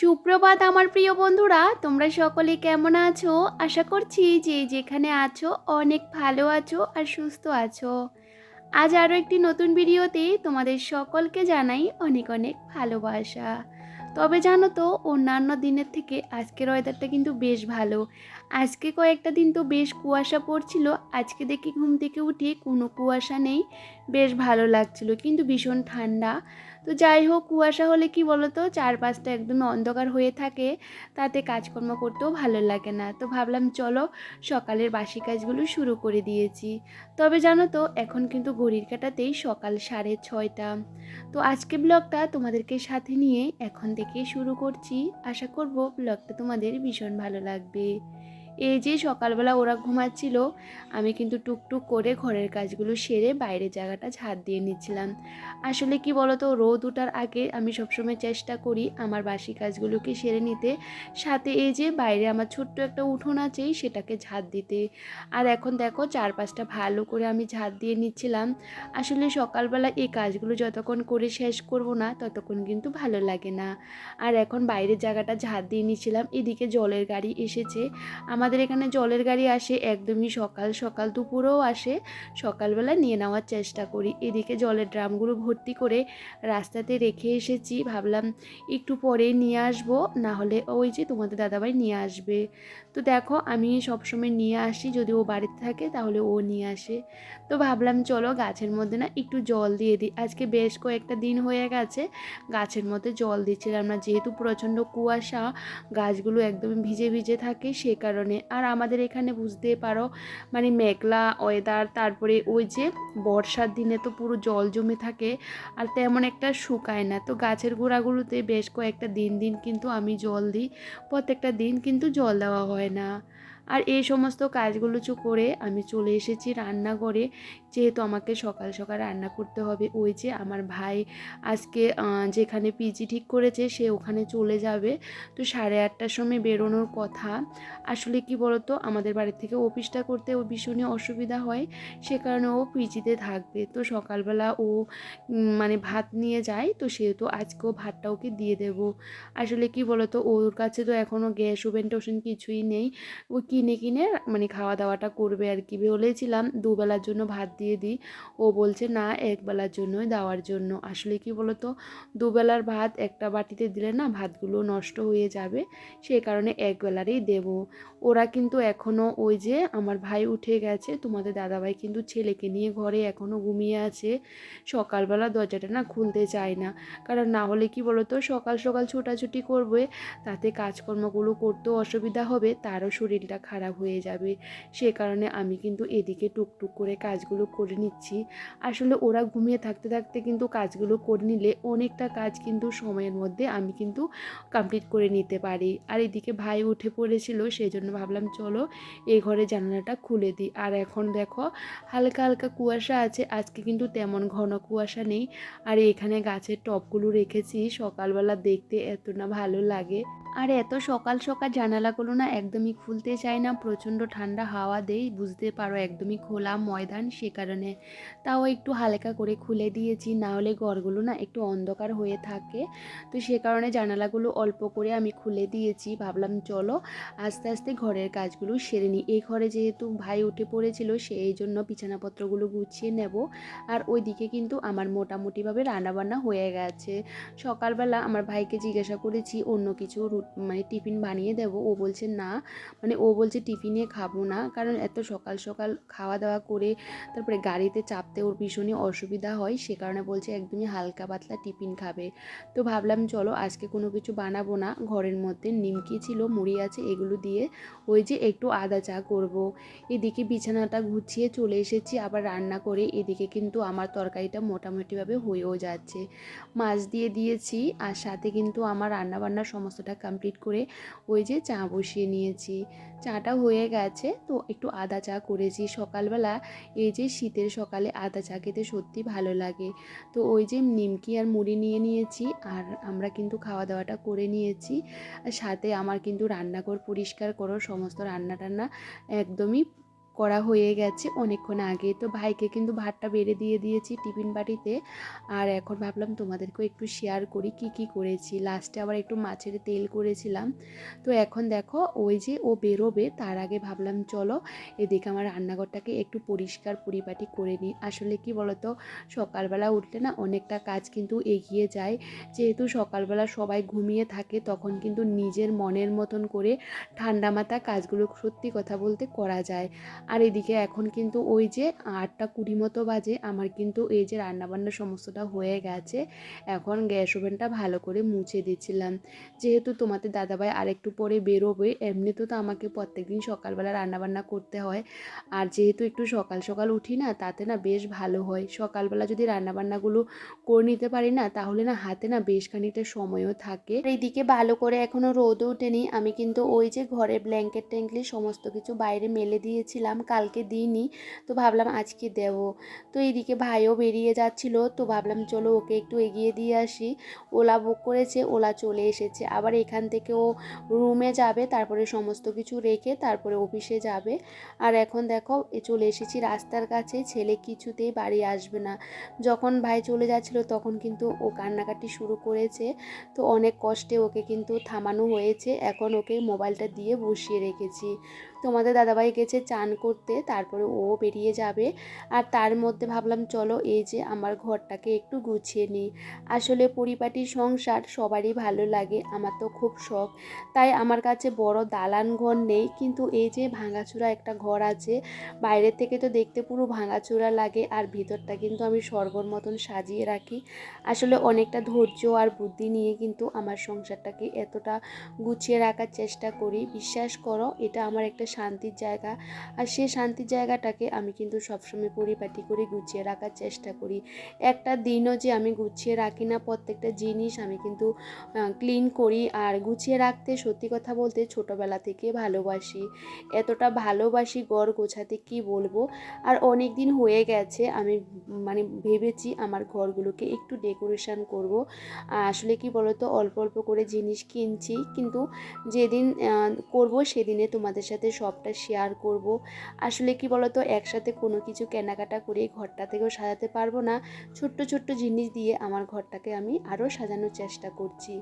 সুপ্রভাত আমার প্রিয় বন্ধুরা, তোমরা সকলে কেমন আছো? আশা করছি যে যেখানে আছো অনেক ভালো আছো আর সুস্থ আছো। আজ আরও একটি নতুন ভিডিওতে তোমাদের সকলকে জানাই অনেক অনেক ভালোবাসা। তবে জানো তো, অন্যান্য দিনের থেকে আজকের ওয়েদারটা কিন্তু বেশ ভালো। আজকে কয়েকটা দিন তো বেশ কুয়াশা পড়ছিল। আজকে দেখি ঘুম থেকে উঠে কোনো কুয়াশা নেই। বেশ ভালো লাগছিল, কিন্তু ভীষণ ঠান্ডা। তো যাই হোক, কুয়াশা হলে কি বলতো, চারপাশটা একদম অন্ধকার হয়ে থাকে। তাতে কাজকর্ম করতেও ভালো লাগে না। তো ভাবলাম, চলো সকালের বাসি কাজগুলো শুরু করে দিয়েছি। তবে জানো তো, এখন কিন্তু ঘড়ির কাটাতেই সকাল সাড়ে ছয়টা। তো আজকে ব্লগটা তোমাদেরকে সাথে নিয়ে এখন থেকে শুরু করছি। আশা করব ব্লগটা তোমাদের ভীষণ ভালো লাগবে। এই যে সকালবেলা ওরা ঘুমাচ্ছিল, আমি কিন্তু টুকটুক করে ঘরের কাজগুলো সেরে বাইরের জায়গাটা ঝাড় দিয়ে নিচ্ছিলাম। আসলে কি বলতো, রোদ ওঠার আগে আমি সবসময় চেষ্টা করি আমার বাসি কাজগুলোকে সেরে নিতে। সাথে এই যে বাইরে আমার ছোট্ট একটা উঠোন আছেই, সেটাকে ঝাড় দিতে। আর এখন দেখো, চারপাশটা ভালো করে আমি ঝাড় দিয়ে নিচ্ছিলাম। আসলে সকালবেলা এই কাজগুলো যতক্ষণ করে শেষ করব না, ততক্ষণ কিন্তু ভালো লাগে না। আর এখন বাইরের জায়গাটা ঝাড় দিয়ে নিচ্ছিলাম, এদিকে জলের গাড়ি এসেছে। আমাদের এখানে জলের গাড়ি আসে, একদমই সকাল সকাল দুপুরেও আসে। সকালবেলা নিয়ে নেওয়ার চেষ্টা করি। এদিকে জলের ড্রামগুলো ভর্তি করে রাস্তাতে রেখে এসেছি। ভাবলাম একটু পরে নিয়ে আসব, না হলে ওই যে তোমাদের দাদাভাই নিয়ে আসবে। তো দেখো, আমি সবসময় নিয়ে আসি। যদি ও বাড়িতে থাকে, তাহলে ও নিয়ে আসে। তো ভাবলাম, চলো গাছের মধ্যে না একটু জল দিয়ে দিই। আজকে বেশ কয়েকটা দিন হয়ে গেছে, গাছের মধ্যে জল দিচ্ছিলাম না। যেহেতু প্রচণ্ড কুয়াশা, গাছগুলো একদম ভিজে ভিজে থাকে, সে কারণে আর আমাদের এখানে বুঝতে পারো মানে মেঘলা ওয়েদার তারপরে ওই যে বর্ষার দিনে তো পুরো জল জমে থাকে আর তেমন একটা শুকায় না। তো গাছের গোড়াগুলোতে বেশ কয়েকটা দিন দিন কিন্তু আমি জল দিই, প্রত্যেকটা দিন কিন্তু জল দেওয়া হয় না। আর এই সমস্ত কাজগুলো চো করে আমি চলে এসেছি রান্নাঘরে। যেহেতু আমাকে সকাল সকাল রান্না করতে হবে, ওই যে আমার ভাই আজকে যেখানে পিজি ঠিক করেছে সে ওখানে চলে যাবে। তো সাড়ে আটটার সময় বেরোনোর কথা। আসলে কি বলতো, আমাদের বাড়ি থেকে অফিসটা করতে ও ভীষণই অসুবিধা হয়, সে কারণে ও পিজিতে থাকবে। তো সকালবেলা ও মানে ভাত নিয়ে যায়, তো সেহেতু আজকেও ভাতটা ওকে দিয়ে দেব। আসলে কি বলতো, ওর কাছে তো এখনও গ্যাস ওভেন টোভেন কিছুই নেই। ও কিনে কিনে মানে খাওয়া দাওয়াটা করবে আর কি বলেছিলাম, দুবেলার জন্য ভাত দিয়ে দিই। ও বলছে, না, একবেলার জন্যই দেওয়ার জন্য। আসলে কি বলতো? দুবেলার ভাত একটা বাটিতে দিলে না ভাতগুলো নষ্ট হয়ে যাবে। সেই কারণে একবেলারই দেব। ওরা কিন্তু এখনও ওই যে আমার ভাই উঠে গেছে, তোমাদের দাদাভাই কিন্তু ছেলেকে নিয়ে ঘরে এখনও ঘুমিয়ে আছে। সকালবেলা দরজাটা না খুলতে চায় না। কারণ না হলে কি বলতো? সকাল সকাল ছোটাছুটি করবে, তাতে কাজকর্মগুলো করতেও অসুবিধা হবে, তারও শরীরটা খারাপ হয়ে যাবে। সে কারণে আমি কিন্তু এদিকে টুকটুক করে কাজগুলো করে নিচ্ছি। আসলে ওরা ঘুমিয়ে থাকতে থাকতে কিন্তু কাজগুলো করে নিলে অনেকটা কাজ কিন্তু সময়ের মধ্যে আমি কিন্তু কমপ্লিট করে নিতে পারি। আর এদিকে ভাই উঠে পড়েছিল সেই জন্য ভাবলাম, চলো এই ঘরে জানালাটা খুলে দিই। আর এখন দেখো, হালকা হালকা কুয়াশা আছে। আজকে কিন্তু তেমন ঘন কুয়াশা নেই। আর এখানে গাছের টবগুলো রেখেছি। সকালবেলা দেখতে এত না ভালো লাগে। আর এত সকাল সকাল জানালাগুলো না একদমই খুলতে চায় না। প্রচণ্ড ঠান্ডা হাওয়া দেই, বুঝতে পারো একদমই খোলা ময়দান সে কারণে। তাও একটু হালকা করে খুলে দিয়েছি, না হলে ঘরগুলো না একটু অন্ধকার হয়ে থাকে। তো সে কারণে জানালাগুলো অল্প করে আমি খুলে দিয়েছি, ভাবলাম চলো আস্তে আস্তে ঘরের কাজগুলো সেরে নিই। এই ঘরে যেহেতু ভাই উঠে পড়েছিল, সেই জন্য বিছানাপত্রগুলো গুছিয়ে নেব। আর ওই দিকে কিন্তু আমার মোটামুটিভাবে রান্নাবান্না হয়ে গেছে। সকালবেলা আমার ভাইকে জিজ্ঞাসা করেছি, অন্য কিছু মানে টিফিন বানিয়ে দেব। ও বলছে, না। মানে ও বলছে, টিফিনে খাব না। কারণ এত সকাল সকাল খাওয়া দাওয়া করে তারপরে গাড়িতে চাপতে ওর ভীষণই অসুবিধা হয়। সে কারণে বলছে, একদমই হালকা পাতলা টিফিন খাবে। তো ভাবলাম, চলো, আজকে কোনো কিছু বানাবো না। ঘরের মধ্যে নিমকি ছিল, মুড়ি আছে, এগুলো দিয়ে ওই যে একটু আদা চা করব। এদিকে বিছানাটা গুছিয়ে চলে এসেছি, আবার রান্না করে। এদিকে কিন্তু আমার তরকারিটা মোটামুটিভাবে হয়েও যাচ্ছে। মাছ দিয়ে দিয়েছি, আর সাথে কিন্তু আমার রান্নাবান্নার সমস্তটা কমপ্লিট করে ওই যে চা বসিয়ে নিয়েছি। চাটা হয়ে গেছে, তো একটু আদা চা করেছি। সকালবেলা এই যে শীতের সকালে আদা চা খেতে সত্যি ভালো লাগে। তো ওই যে নিমকি আর মুড়ি নিয়ে নিয়েছি আর আমরা কিন্তু খাওয়া দাওয়াটা করে নিয়েছি। আর সাথে আমার কিন্তু রান্নাঘর পরিষ্কার করো সমস্ত রান্না টান্না একদমই করা হয়ে গেছে অনেকক্ষণ আগে। তো ভাইকে কিন্তু ভাতটা বেড়ে দিয়ে দিয়েছি টিফিন বাটিতে। আর এখন ভাবলাম তোমাদেরকেও একটু শেয়ার করি কি কি করেছি। লাস্টে আবার একটু মাছের তেল করেছিলাম। তো এখন দেখো ওই যে ও বেরোবে, তার আগে ভাবলাম চলো এদিকে আমার রান্নাঘরটাকে একটু পরিষ্কার পরিপাটি করে নিই। আসলে কি বলতো, সকালবেলা উঠলে না অনেকটা কাজ কিন্তু এগিয়ে যায়। যেহেতু সকালবেলা সবাই ঘুমিয়ে থাকে, তখন কিন্তু নিজের মনের মতন করে ঠান্ডা মাথা কাজগুলো সত্যি কথা বলতে করা যায়। আর এদিকে এখন কিন্তু ওই যে আটটা কুড়ি মতো বাজে, আমার কিন্তু এই যে রান্নাবান্না সমস্তটা হয়ে গেছে। এখন গ্যাস ওভেনটা ভালো করে মুছে দিচ্ছিলাম। যেহেতু তোমাদের দাদাভাই আরেকটু পরে বেরোবে এমনিতেও তো আমাকে প্রত্যেকদিন সকালবেলা রান্নাবান্না করতে হয়। আর যেহেতু একটু সকাল সকাল উঠি না, তাতে না বেশ ভালো হয়। সকালবেলা যদি রান্নাবান্নাগুলো করে নিতে পারি না, তাহলে না হাতে না বেশ খানিকটা সময়ও থাকে। এইদিকে ভালো করে এখনও রোদও ওঠেনি। আমি কিন্তু ওই যে ঘরে ব্ল্যাঙ্কেট ট্যাঙ্কলি সমস্ত কিছু বাইরে মেলে দিয়েছিলাম। কালকে দিইনি, তো ভাবলাম আজকে দেব। তো এইদিকে ভাইও বেরিয়ে যাচ্ছিল, তো ভাবলাম চলো ওকে একটু এগিয়ে দিয়ে আসি। ওলা বুক করেছে, ওলা চলে এসেছে। আবার এখান থেকে ও রুমে যাবে, তারপরে সমস্ত কিছু রেখে তারপরে অফিসে যাবে। আর এখন দেখো চলে এসেছি রাস্তার কাছে, ছেলে কিছুতেই বাড়ি আসবে না। যখন ভাই চলে যাচ্ছিল, তখন কিন্তু ও কান্নাকাটি শুরু করেছে। তো অনেক কষ্টে ওকে কিন্তু থামানো হয়েছে। এখন ওকে মোবাইলটা দিয়ে বসিয়ে রেখেছি। তোমাদের দাদাভাই গেছে চান করতে তারপরে ও বেরিয়ে যাবে। আর তার মধ্যে ভাবলাম, চলো এই যে আমার ঘরটাকে একটু গুছিয়ে নিই। আসলে পরিপাটি সংসার সবারই ভালো লাগে, আমার তো খুব শখ। তাই আমার কাছে বড় দালান ঘর নেই, কিন্তু এই যে ভাঙাচোরা একটা ঘর আছে, বাইরের থেকে তো দেখতে পুরো ভাঙাচোরা লাগে, আর ভিতরটা কিন্তু আমি স্বর্গর মতন সাজিয়ে রাখি। আসলে অনেকটা ধৈর্য আর বুদ্ধি নিয়ে কিন্তু আমার সংসারটাকে এতটা গুছিয়ে রাখার চেষ্টা করি। বিশ্বাস করো, এটা আমার একটা শান্তির জায়গা। আর সেই শান্তির জায়গাটাকে আমি কিন্তু সবসময় পরিপাটি করে গুছিয়ে রাখার চেষ্টা করি। একটা দিনও যে আমি গুছিয়ে রাখি না, প্রত্যেকটা জিনিস আমি কিন্তু ক্লিন করি। আর গুছিয়ে রাখতে সত্যি কথা বলতে ছোটোবেলা থেকে ভালোবাসি। এতটা ভালোবাসি গড় গোছাতে কি বলব? আর অনেক দিন হয়ে গেছে, আমি মানে ভেবেছি আমার ঘরগুলোকে একটু ডেকোরেশন করব। আসলে কি বলতো, অল্প অল্প করে জিনিস কিনছি। কিন্তু যেদিন করব সেদিনে তোমাদের সাথে সবটা শেয়ার করব। আসলে কি বলতো, একসাথে কোনো কিছু কেনাকাটা করে ঘরটা থেকেও সাজাতে পারব না। ছোট্ট ছোট্ট জিনিস দিয়ে আমার ঘরটাকে আমি আরও সাজানোর চেষ্টা করছি।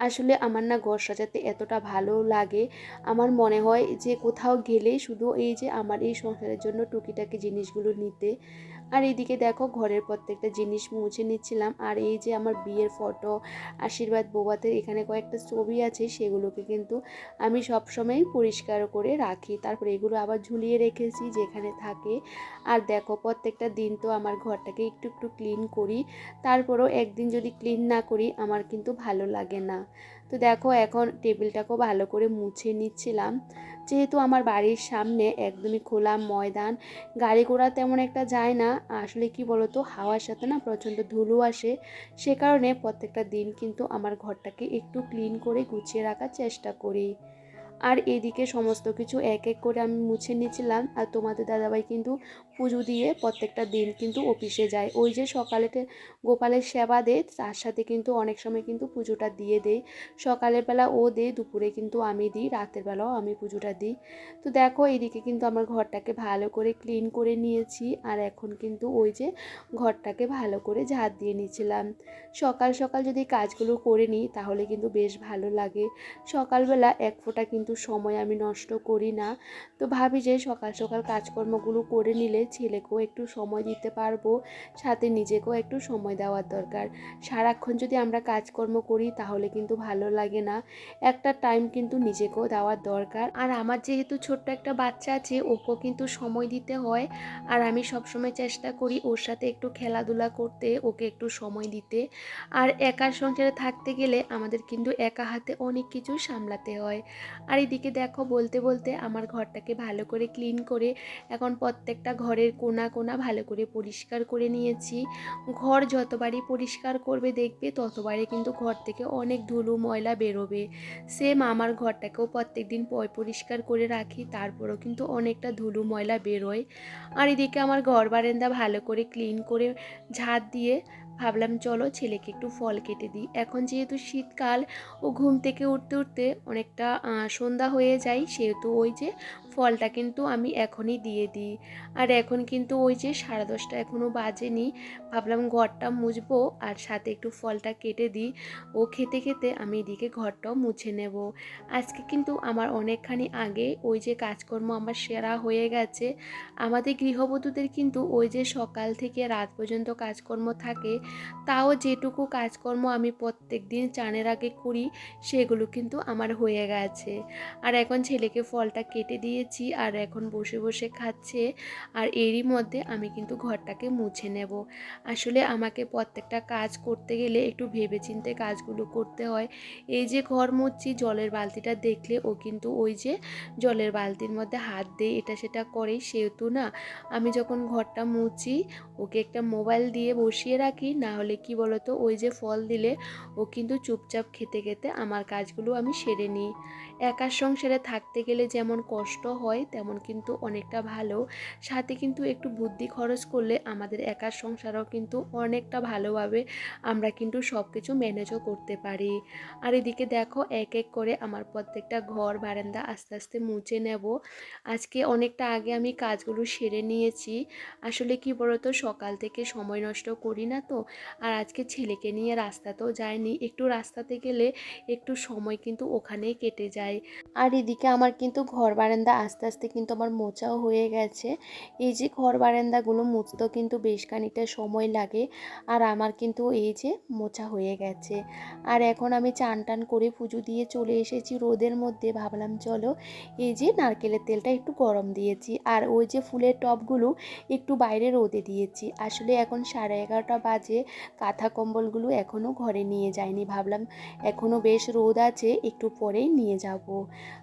আসলে আমার না ঘর সাজাতে এতটা ভালো লাগে। আমার মনে হয় যে কোথাও গেলেই শুধু এই যে আমার এই সংসারের জন্য টুকিটাকি জিনিসগুলো নিতে আর এইদিকে দেখো ঘরের প্রত্যেকটা জিনিস মুছে নিচ্ছিলাম। আর এই যে আমার বিয়ের ফটো আশীর্বাদ বৌবাতের এখানে কয়েকটা ছবি আছে, সেগুলোকে কিন্তু আমি সবসময় পরিষ্কার করে রাখি। তারপরে এগুলো আবার ঝুলিয়ে রেখেছি যেখানে থাকে। আর দেখো প্রত্যেকটা দিন তো আমার ঘরটাকে একটু একটু ক্লিন করি। তারপরও একদিন যদি ক্লিন না করি, আমার কিন্তু ভালো লাগে না। তো দেখো এখন টেবিলটাকেও ভালো করে মুছে নিচ্ছিলাম। যেহেতু আমার বাড়ির সামনে একদমই খোলা ময়দান, গাড়ি ঘোড়া তেমন একটা যায় না। আসলে কি বলতো, হাওয়ার সাথে না প্রচণ্ড ধুলো আসে। সে কারণে প্রত্যেকটা দিন কিন্তু আমার ঘরটাকে একটু ক্লিন করে গুছিয়ে রাখার চেষ্টা করি। আর এদিকে সমস্ত কিছু এক এক করে আমি মুছে নিয়েছিলাম। আর তোমাদের দাদাভাই কিন্তু পুজো দিয়ে প্রত্যেকটা দিন কিন্তু অফিসে যায়। ওই যে সকালেতে গোপালের সেবা দেয়, তার সাথে কিন্তু অনেক সময় কিন্তু পুজোটা দিয়ে দেয়। সকালের বেলা ও দেয়, দুপুরে কিন্তু আমি দিই, রাতের বেলাও আমি পুজোটা দিই। তো দেখো, এদিকে কিন্তু আমার ঘরটাকে ভালো করে ক্লিন করে নিয়েছি। আর এখন কিন্তু ওই যে ঘরটাকে ভালো করে ঝাড় দিয়ে নিয়েছিলাম। সকাল সকাল যদি কাজগুলো করে নিই, তাহলে কিন্তু বেশ ভালো লাগে। সকালবেলা এক ফোঁটা কিন্তু সময় আমি নষ্ট করি না। তো ভাবি যে সকাল সকাল কাজকর্মগুলো করে নিলে ছেলেকেও একটু সময় দিতে পারব, সাথে নিজেকেও একটু সময় দেওয়ার দরকার। সারাক্ষণ যদি আমরা কাজকর্ম করি তাহলে কিন্তু ভালো লাগে না। একটা টাইম কিন্তু নিজেকেও দেওয়ার দরকার। আর আমার যেহেতু ছোট্ট একটা বাচ্চা আছে, ওকেও কিন্তু সময় দিতে হয়। আর আমি সবসময় চেষ্টা করি ওর সাথে একটু খেলাধুলা করতে, ওকে একটু সময় দিতে। আর একার সংসারে থাকতে গেলে আমাদের কিন্তু একা হাতে অনেক কিছু সামলাতে হয়। আর এদিকে দেখো বলতে বলতে আমার ঘরটাকে ভালো করে ক্লিন করে এখন প্রত্যেকটা ঘরের কোনা কোনা ভালো করে পরিষ্কার করে নিয়েছি। ঘর যতবারই পরিষ্কার করবে দেখবে ততবারই কিন্তু ঘর থেকে অনেক ধুলো, ময়লা বেরোবে। সেম আমার ঘরটাকেও প্রত্যেক দিন পরিষ্কার করে রাখি, তারপরও কিন্তু অনেকটা ধুলো, ময়লা বেরোয়। আর এদিকে আমার ঘর বারান্দা ভালো করে ক্লিন করে ঝাড় দিয়ে ভাবলাম, চলো ছেলেকে একটু ফল কেটে দিই। এখন যেহেতু শীতকাল, ও ঘুম থেকে উঠতে উঠতে অনেকটা সন্ধ্যা হয়ে যায়, সেহেতু ওই যে ফলটা কিন্তু আমি এখনই দিয়ে দিই। আর এখন কিন্তু ওই যে সাড়ে দশটা এখনও বাজেনি, ভাবলাম ঘরটা মুছবো আর সাথে একটু ফলটা কেটে দিই। ও খেতে খেতে আমি এদিকে ঘরটাও মুছে নেব। আজকে কিন্তু আমার অনেকখানি আগে ওই যে কাজকর্ম আমার সেরা হয়ে গেছে। আমাদের গৃহবধূদের কিন্তু ওই যে সকাল থেকে রাত পর্যন্ত কাজকর্ম থাকে তাও যেটুকু কাজকর্ম আমি প্রত্যেক দিন চানের আগে করি, সেগুলো কিন্তু আমার হয়ে গেছে। আর এখন ছেলেকে ফলটা কেটে দিয়েছি, আর এখন বসে বসে খাচ্ছে, আর এরই মধ্যে আমি কিন্তু ঘরটাকে মুছে নেব। আসলে আমাকে প্রত্যেকটা কাজ করতে গেলে একটু ভেবেচিন্তে কাজগুলো করতে হয়। এই যে ঘর মুছছি, জলের বালতিটা দেখলে ও কিন্তু ওই যে জলের বালতির মধ্যে হাত দেয় এটা সেটা করে, সেহেতু না, আমি যখন ঘরটা মুছি, ওকে একটা মোবাইল দিয়ে বসিয়ে রাখি না হলে কি বলতো, ওই যে ফল দিলে ও কিন্তু চুপচাপ খেতে খেতে আমার কাজগুলো আমি সেরে নিই। একার সংসারে থাকতে গেলে যেমন কষ্ট হয়, তেমন কিন্তু অনেকটা ভালো। সাথে কিন্তু একটু বুদ্ধি খরচ করলে আমাদের একার সংসারও কিন্তু অনেকটা ভালোভাবে আমরা কিন্তু সব কিছু ম্যানেজও করতে পারি। আর এদিকে দেখো, এক এক করে আমার প্রত্যেকটা ঘর, বারান্দা আস্তে আস্তে মুছে নেব। আজকে অনেকটা আগে আমি কাজগুলো সেরে নিয়েছি। আসলে কি বলতো, সকাল থেকে সময় নষ্ট করি না তো আর আজকে ছেলেকে নিয়ে রাস্তাতেও যায়নি। একটু রাস্তাতে গেলে একটু সময় কিন্তু ওখানেই কেটে যায়। আর এদিকে আমার কিন্তু ঘর বারান্দা আস্তে আস্তে কিন্তু আমার মোচাও হয়ে গেছে। এই যে ঘর বারান্দাগুলো মুছতেও কিন্তু বেশ খানিকটা সময় লাগে। আর আমার কিন্তু এই যে মোচা হয়ে গেছে। আর এখন আমি চান টান করে পুজো দিয়ে চলে এসেছি রোদের মধ্যে। ভাবলাম চলো এই যে নারকেলের তেলটা একটু গরম দিয়েছি। আর ওই যে ফুলের টবগুলো একটু বাইরে রোদে দিয়েছি। আসলে এখন সাড়ে এগারোটা বাজে। কাঁথা কম্বলগুলো এখনও ঘরে নিয়ে যায়নি ভাবলাম এখনও বেশ রোদ আছে, একটু পরেই নিয়ে যাব।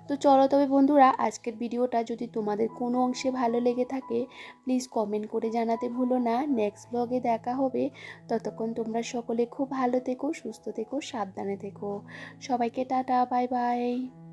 তো চলো তবে বন্ধুরা, আজকের ভিডিওটা যদি তোমাদের কোনো অংশে ভালো লেগে থাকে প্লিজ কমেন্ট করে জানাতে ভুলো না। নেক্সট ব্লগে দেখা হবে। ততক্ষণ তোমরা সকলে খুব ভালো থেকো, সুস্থ থেকো, সাবধানে থেকো। সবাইকে টাটা বাই বাই